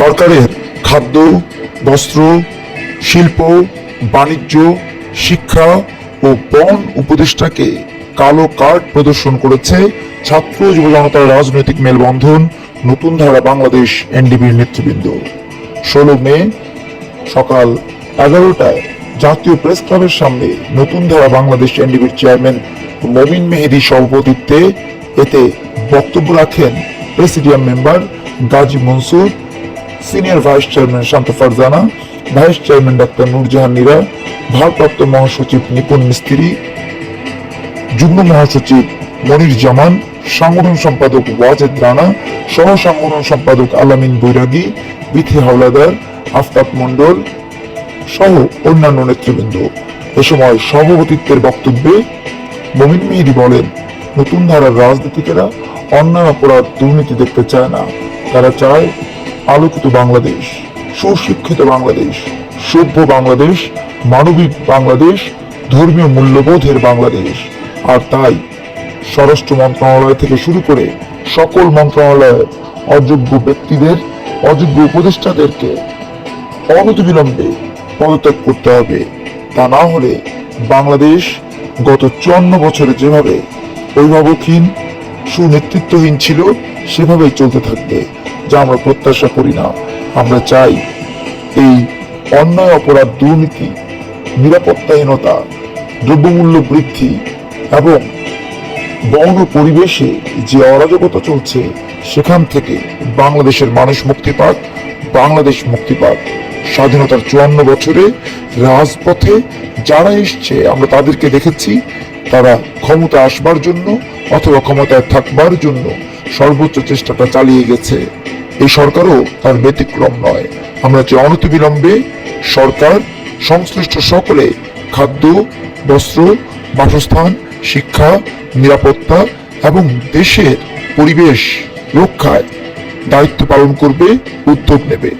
সরকারের খাদ্য, বস্ত্র, শিল্প, বাণিজ্য, শিক্ষা ও বন উপদেষ্টাকে কালো কার্ড প্রদর্শন করেছে ছাত্র যুব জনতার রাজনৈতিক মেলবন্ধন, নতুন ধারা বাংলাদেশ এনডিবির নেতৃবৃন্দ। ষোলো মে, সকাল এগারোটায় জাতীয় প্রেস ক্লাবের সামনে নতুন ধারা বাংলাদেশ এনডিবির চেয়ারম্যান মমিন মেহেদি সভাপতিত্বে এতে বক্তব্য রাখেন presidium member Gazi Mansur senior vice chairman Shanta Farzana, vice chairman doctor Nurjahan Nira ভারপ্রাপ্ত মহাসচিব নিপুণ মিস্ত্রি, যুগ্ম মহাসচিব মনির জামান, সংগঠন সম্পাদক ওয়াজেদ রানা, সহ সংগঠন সম্পাদক আলামিন বৈরাগী, বিথি হাওলাদার, আফতাব মণ্ডল সহ অন্যান্য নেতৃবৃন্দ। এ সময় সভাপতিত্বের বক্তব্যে মমিন মেহেদি বলেন, নতুন ধারার রাজনীতিকেরা অন্যায় অপরাধ দুর্নীতি দেখতে চায় না। তারা চায় আলোকিত বাংলাদেশ, সুশিক্ষিত বাংলাদেশ, সভ্য বাংলাদেশ, মানবিক বাংলাদেশ, ধর্মীয় মূল্যবোধের বাংলাদেশ। আর তাই স্বরাষ্ট্র মন্ত্রণালয় থেকে শুরু করে সকল মন্ত্রণালয়ের অযোগ্য ব্যক্তিদের, অযোগ্য উপদেষ্টাদেরকে অনতিবিলম্বে পদত্যাগ করতে হবে। তা না হলে বাংলাদেশ গত চুয়ান্ন বছরে যেভাবে অভিভাবকহীন, সুনেতৃত্বহীন ছিল সেভাবেই চলতে থাকবে, যা আমরা প্রত্যাশা করি না। আমরা চাই এই অন্যায়, অপরাধ, দুর্নীতি, নিরাপত্তাহীনতা, দ্রব্যমূল্য বৃদ্ধি এবং বন পরিবেশে যে অরাজকতা চলছে, সেখান থেকে বাংলাদেশের মানুষ মুক্তি পাক, বাংলাদেশ মুক্তি পাক। স্বাধীনতার চুয়ান্ন বছরে রাজপথে যারা এসছে, আমরা তাদেরকে দেখেছি, তারা ক্ষমতা আসবার জন্য অথবা ক্ষমতায় থাকবার জন্য সর্বোচ্চ চেষ্টাটা চালিয়ে গেছে। এই সরকারও তার ব্যতিক্রম নয়। আমরা যে অনতিবিলম্বে সরকার, সংশ্লিষ্ট সকলে খাদ্য, বস্ত্র, বাসস্থান, শিক্ষা, নিরাপত্তা এবং দেশের পরিবেশ রক্ষায় দায়িত্ব পালন করবে, উদ্যোগ নেবে।